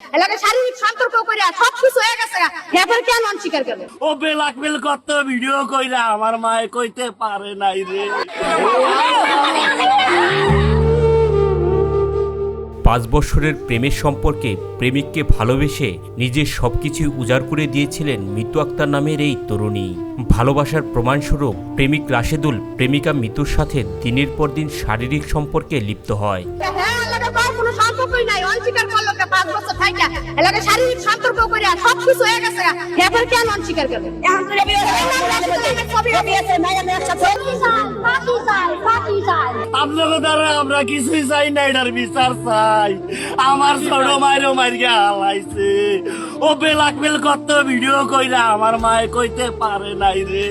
এলাকা শারীরিক সম্পর্ক করে সব কিছু হয়ে গেছে এরপর কেন অস্বীকার করবে ও বেলাক বেল কত ভিডিও কইরা আমার মায়ে কইতে পারে নাই রে। পাঁচ বছরের প্রেমের সম্পর্কে প্রেমিককে ভালোবেসে নিজের সবকিছু উজাড় করে দিয়েছিলেন মিতু আক্তার নামের এই তরুণী। ভালোবাসার প্রমাণস্বরূপ প্রেমিক রাশেদুল প্রেমিকা মিতুর সাথে দিনের পর দিন শারীরিক সম্পর্কে লিপ্ত হয় হ্যাঁ এলাকা পাওয়ার কোনো সম্পর্কই নাই অনস্বীকার করল কে পাঁচ বছর থাইকা। এলাকা শারীরিক সম্পর্ক করে সব কিছু হয়ে গেছে এবার কেন অনস্বীকার করবে? এখন তো ছবি ছবি আছে মায়ের একসাথে আপনাকে দ্বারা আমরা কিছুই চাই না, এটার বিচার চাই। আমার ছোট মায়েরও মাইরকে হালাইছে। ও বেলাক বেল কত ভিডিও কইরা আমার মায়ে কইতে পারে নাই রে।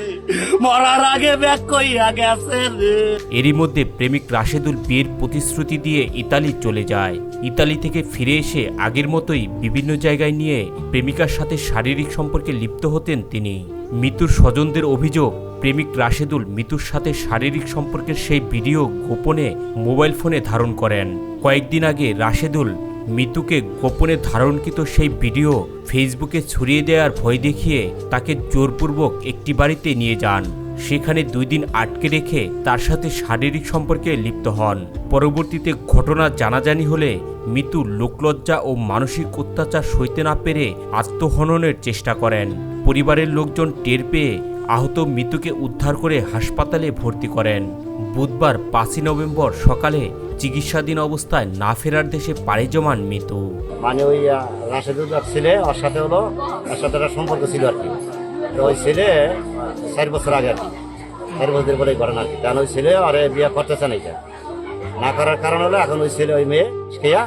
মরার আগে ব্যাগ কইয়া গেছে রে। এরই মধ্যে প্রেমিক রাশেদুল বিয়ের প্রতিশ্রুতি দিয়ে ইতালি চলে যায়। ইতালি থেকে ফিরে এসে আগের মতোই বিভিন্ন জায়গায় নিয়ে প্রেমিকার সাথে শারীরিক সম্পর্কে লিপ্ত হতেন তিনি। মৃত্যুর স্বজনদের অভিযোগ প্রেমিক রাশেদুল মৃত্যুর সাথে শারীরিক সম্পর্কের সেই ভিডিও গোপনে মোবাইল ফোনে ধারণ করেন। কয়েকদিন আগে রাশেদুল মিতুকে গোপনে ধারণকৃত সেই ভিডিও ফেসবুকে ছড়িয়ে দেওয়ার ভয় দেখিয়ে তাকে জোরপূর্বক একটি বাড়িতে নিয়ে যান। সেখানে দুই দিন আটকে রেখে তার সাথে শারীরিক সম্পর্কে লিপ্ত হন। পরবর্তীতে ঘটনা জানাজানি হলে মিতু লোকলজ্জা ও মানসিক অত্যাচার সইতে না পেরে আত্মহননের চেষ্টা করেন। পরিবারের লোকজন টের পেয়ে আহত মিতুকে উদ্ধার করে হাসপাতালে ভর্তি করেন। বুধবার পাঁচই নভেম্বর সকালে চিকিৎসাধীন অবস্থায় না ফেরার দেশে পাড়ি জমান মিতু মানে ওই আহ, রাশেদুল্লার ছেলে ওর সাথে হলো ওর সাথে একটা সম্পর্ক ছিল আর কি। তো ওই ছেলে চার বছর আগে আর কি চার বছর পরে করেন আর কি। কারণ ওই ছেলে আরে বিয়ে করতেছে না এটা। না করার কারণ হলো এখন ওই ছেলে ওই মেয়ে খেয়া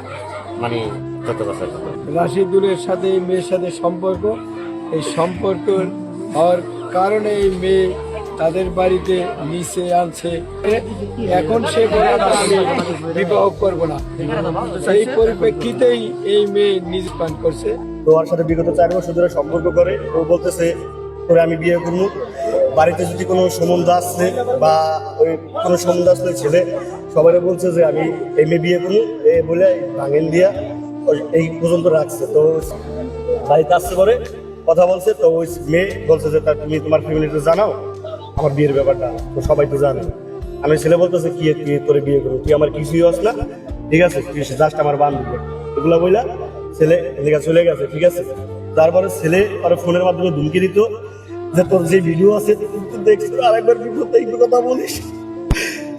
মানে যত বছর রাশিদুলের সাথে এই মেয়ের সাথে সম্পর্ক এই সম্পর্ক হওয়ার কারণে এই মেয়ে তাদের বাড়িতে নিচে আনছে। এখন সে বলে আমি বিবাহ করব না। সেই পরিপ্রেক্ষিতেই এই মেয়ে নিজ পান করছে। তো ওর সাথে বিগত চার বছর ধরে সম্পর্ক করে। ও বলতেছে, তোরে আমি বিয়ে করব। বাড়িতে যদি কোনো সম্বন্ধ আসছে বা ওই কোনো সম্বন্ধ আসলে ছেলে সবাই বলছে যে আমি এই মেয়ে বিয়ে করব। এ বলে ভাঙেন দিয়া এই পর্যন্ত রাখছে। তো বাড়িতে আসছে পরে। কথা বলছে, তো ওই মেয়ে বলছে যে, তা তুমি তোমার ফ্যামিলিতে জানাও, আমার বিয়ের ব্যাপারটা, তো সবাই তো জানে। আমি ছেলে বলতেছে, কি তুই তোরে বিয়ে করব তুই আমার কিছুই হস না, ঠিক আছে? তুই জাস্ট আমার বান্ধবী। এগুলা বইলা ছেলে এদিকে চলে গেছে, ঠিক আছে? তারপরে ছেলে আর ফোনের মাধ্যমে ধুমকি দিত যে, তোর যে ভিডিও আছে, তুই দেখছিস, আরেকবার বিপদ কথা বলিস।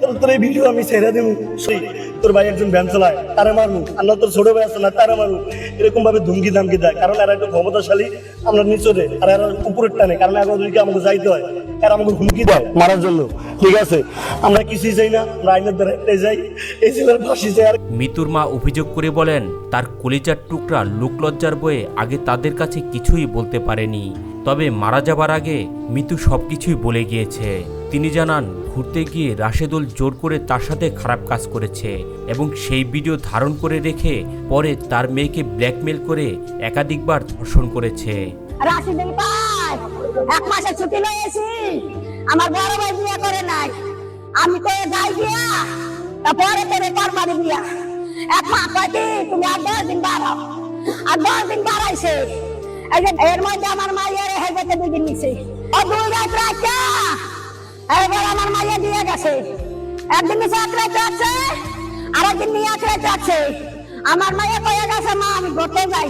তোর তোর এই ভিডিও আমি ছেড়ে দেবো। সেই তোর ভাই একজন ভ্যান চালায়, তারা মারবো আর না তোর ছোট ভাই আছে না, তারা মারবো এরকম ভাবে ধুমকি দামকি দেয়। কারণ এরা একটু ক্ষমতাশালী, আমরা নিচরে, আর এরা উপরের টানে। কারণ এখন ওদিকে আমাকে যাইতে হয়। এরা আমাকে হুমকি দেয় মারার জন্য। ঠিক আছে? আমরা কিছুই চাই না, আমরা আইনের দ্বারা যাই এই ছেলের ফাঁসি চাই। আর মিতুর মা অভিযোগ করে বলেন, তার কলিজার টুকরা লোকলজ্জার বয়ে আগে তাদের কাছে কিছুই বলতে পারেনি। তবে মারা যাবার আগে মিতু সবকিছুই বলে গিয়েছে। তিনি জানান, ঘুরতে গিয়ে রাশেদুল জোর করে তার সাথে খারাপ কাজ করেছে এবং সেই ভিডিও ধারণ করে রেখে পরে তার মেয়েকে ব্ল্যাকমেল করে একাধিকবার ধর্ষণ করেছে। এক মাসের ছুটি লয়েছি আমার বড় ভাই বিয়ে করে নাই। আমি তো যাই বিয়া তারপরে তোরে করবারি বিয়া এক মাস কয়টি তুমি আর দশ দিন বাড়াও। আর দশ দিন বাড়াইছে। এর মধ্যে আমার মাইয়ের হেজেতে দুই দিন নিছে ও দুই রাত রাখা। এবার আমার মাইয়া দিয়ে গেছে। একদিন নিচে এক রাত রাখছে আর একদিন নিয়ে এক রাত রাখছে আমার মাইয়া কয়ে গেছে মা আমি ঘুরতে যাই।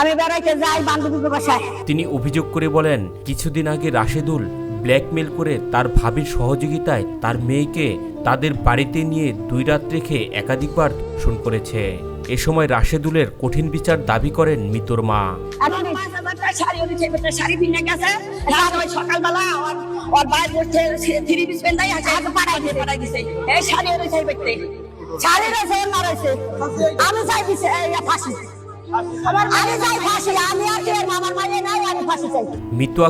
আমি বেড়াইতে যাই বাসায়। তিনি অভিযোগ করে বলেন কিছুদিন আগে রাশেদুল ব্ল্যাকমেল করে তার ভাবির সহযোগিতায় তার মেয়েকে তাদের বাড়িতে নিয়ে দুই রাত রেখে একাধিকবার ধর্ষণ করেছে। এ সময় রাশেদুলের কঠিন বিচার দাবি করেন মিতুর মা। এখন শাড়ি শাড়ি কিনে গেছে, রাত ওই সকালবেলা ওর বাইরে থ্রি পিস দিয়ে এই শাড়ি শাড়ি রয়েছে আমি চাই দিছে ফাঁসি।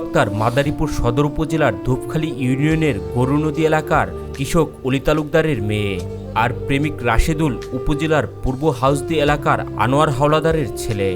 আক্তার, মাদারীপুর সদর উপজেলার ধূপখালী ইউনিয়নের গরুনদী এলাকার কৃষক অলি তালুকদারের মেয়ে আর প্রেমিক রাশেদুল উপজেলার পূর্ব হাউসদি এলাকার আনোয়ার হাওলাদারের ছেলে।